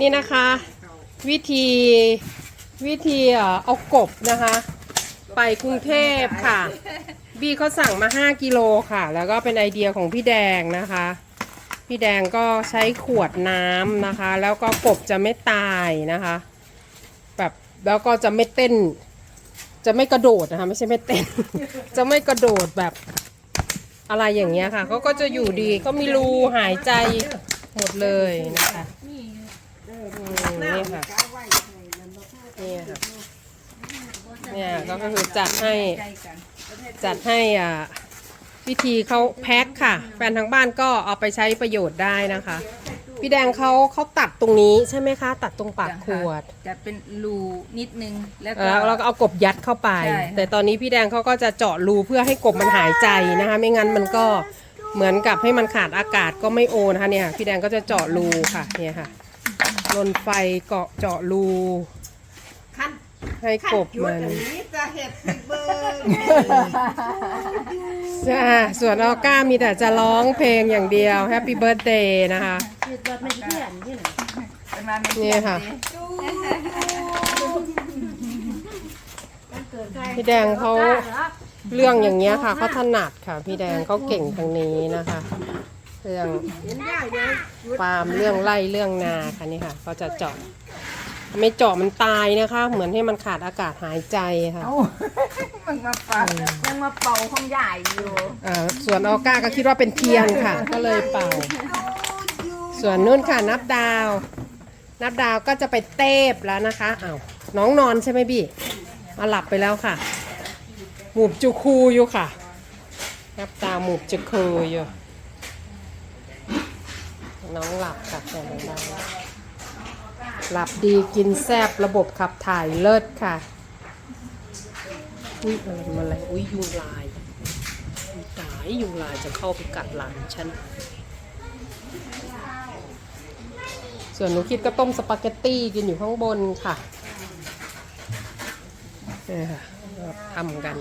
นี่นะคะ วิธีวิธีเอากบนะคะ ไปกรุงเทพค่ะ บี้เขาสั่งมา 5 กิโลค่ะ แล้วก็เป็นไอเดียของพี่แดงนะคะ พี่แดงก็ใช้ขวดน้ำนะคะ แล้วก็กบจะไม่ตายนะคะ แบบแล้วก็จะไม่เต้น จะไม่กระโดดนะคะ ไม่ใช่ไม่เต้น จะไม่กระโดดแบบอะไรอย่างเงี้ยค่ะเขาก็จะอยู่ดีก็มีรูหายใจ หมดเลยนะคะอืมนี่ค่ะนี่ค่ะเนี่ยก็คือจัดให้จัดให้อ่าวิธีเขาแพ็คค่ะ แฟนทางบ้านก็เอาไปใช้ประโยชน์ได้นะคะ พี่แดงเขาเขาตัดตรงนี้ใช่ไหมคะ ตัดตรงปากขวดจะเป็นรูนิดนึงแล้วก็แล้วเราก็เอากบยัดเข้าไปใช่แต่ตอนนี้พี่แดงเขาก็จะเจาะรูเพื่อให้กบมันหายใจนะคะ ไม่งั้นมันก็ เหมือนกับให้มันขาดอากาศก็ไม่โอนะคะเนี่ยพี่แดงก็จะเจาะรูค่ะเนี่ยค่ะลนไฟเกาะเจาะรูขั้นให้กบจุดมัน อย่างนี้จะเห็ดปิดเบิร์จ้าส่วนออก้ามีแต่จะร้องเพลงอย่างเดียว Happy Birthday นะคะประมาณนี่ค่ะ พี่แดงเขาเรื่อ งอย่างเงี้ยค่ะเขาถนัดค่ะ พี่แดงเขาเก่งทางนี้นะคะ เรื่องเห็นได้เลยฟาร์มเรื่องไร่เรื่องนาค่ะนี่ค่ะเขาจะเจาะไม่เจาะมันตายนะคะ เหมือนให้มันขาดอากาศหายใจค่ะ เอ้ามันมาเป่ายังมาเป่าของใหญ่อยู่อ่าส่วนออก้าก็คิดว่าเป็นเทียนค่ะ ก็เลยเป่า ส่วนนุ่นค่ะนับดาว นับดาวก็จะไปเตบแล้วนะคะอ้าวน้องนอนใช่ไหมบี้มาหลับไปแล้วค่ะ หมูบจุคูอยู่ค่ะนับดาหมูบจุคูอยู่ น้องหลับค่ะแต่ไม่ได้หลับดีกินแซบระบบขับถ่ายเลิศค่ะ อุ้ยอะไรมาอะไรอุ้ยยุงลายตายยุงลายจะเข้าไปกัดหลังฉันส่วนหนูคิดก็ต้มสปาเกตตี้กินอยู่ข้างบนค่ะนี่ค่ะ ทำกัน